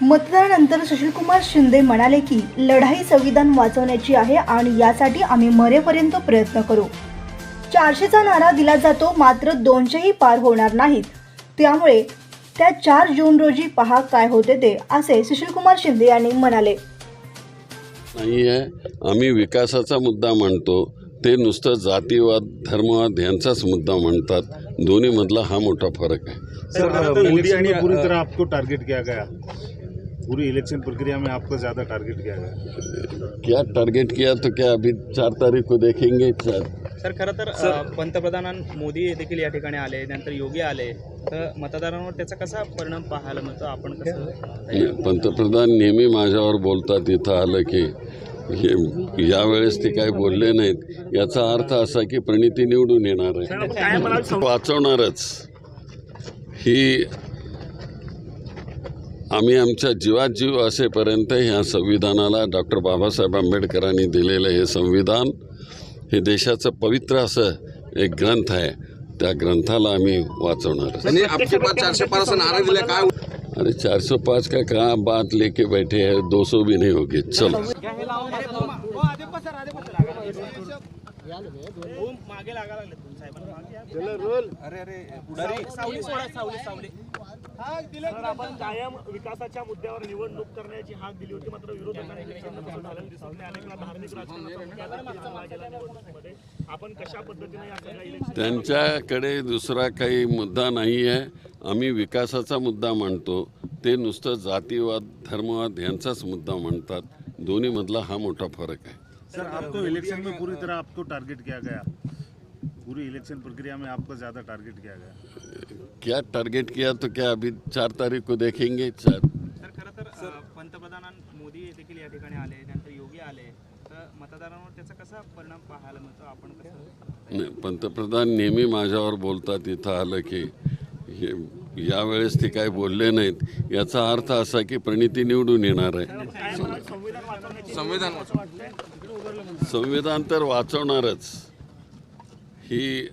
मतदानानंतर सुशीलकुमार शिंदे म्हणाले की लढाई संविधान वाचवण्याची आहे आणि यासाठी आम्ही मरेपर्यंत प्रयत्न करू. चारशेचा नारा दिला जातो मात्र दोनशेही पार होणार नाहीत. त्यामुळे त्या चार जून रोजी पहा काय होते ते असे सुशीलकुमार शिंदे यांनी म्हणाले. नाही आहे आम्ही विकासाचा मुद्दा मांडतो ते नुसतं जातीवाद धर्मवाद यांचाच मुद्दा म्हणतात दोन्हीमधला हा मोठा फरक आहे. सर मोदी आणि में पूरी अ, तरह आपको टारगेट किया गया. पूरी इलेक्शन प्रक्रिया में आपको ज़्यादा टारगेट किया गया क्या टार्गेट किया तो क्या अभी चार तारीख को देखेंगे चार। सर खरं तर पंतप्रधान मोदी देखील या ठिकाणी आले नंतर योगी आले तर मतदारांवर त्याचा कसा परिणाम पाहायला मिळतो? आपण कसं पंतप्रधान नेहमी माझ्यावर बोलतात इथं आलं की हे यावेळेस ते काही बोलले नाहीत. याचा अर्थ असा की प्रणिती निवडून येणार आहे. वाचवणारच. ही आम्ही आमच्या जीवात जीव असेपर्यंत ह्या संविधानाला डॉक्टर बाबासाहेब आंबेडकरांनी दिलेलं हे संविधान हे देशाचं पवित्र असं एक ग्रंथ आहे. त्या ग्रंथाला आम्ही आपके पास चारशे दिला काय अरे चार सौ पाँच का कहाँ बात लेके बैठे हैं दो सौ भी नहीं होगी. चलो. मागे लागा सर, आपण कायम विकासाच्या मुद्द्यावर निवडणूक करण्याची हाक दिली होती मात्र विरोधकांनी धार्मिक आपण कशा पद्धतीने या सगळ्या त्यांच्याकडे दुसरा काही मुद्दा नाही आहे. आम्ही विकासाचा मुद्दा मांडतो. ते नुसतं जातीवाद धर्मवाद यांचाच मुद्दा म्हणतात दोन्हीमधला हा मोठा फरक आहे. सर आपको इलेक्शन में पूरी तरह आपको टारगेट किया गया? पूरी इलेक्शन प्रक्रिया में आपको ज़्यादा टारगेट किया गया? क्या टारगेट किया तो क्या अभी चार तारीख को देखेंगे चार। तर खरं तर अ, पंतप्रधान मोदी देखील या ठिकाणी आले नंतर योगी आले. तर मतदारांवर त्याचा कसा परिणाम पाहायला मिळतो? आपण कसं नाही पंतप्रधान नेहमी माझ्यावर बोलतात इथं आलं की हे यावेळेस ते काही बोलले नाहीत. याचा अर्थ असा की प्रणिती निवडून येणार आहे. संविधान संविधान तर वाचवणारच. ही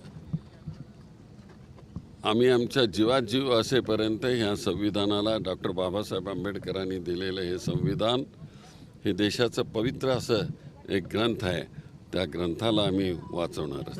आम्ही आमच्या जीवात जीव असेपर्यंत ह्या संविधानाला डॉक्टर बाबासाहेब आंबेडकरांनी दिलेलं हे संविधान हे देशाचं पवित्र असं एक ग्रंथ आहे. त्या ग्रंथाला आम्ही वाचवणारच.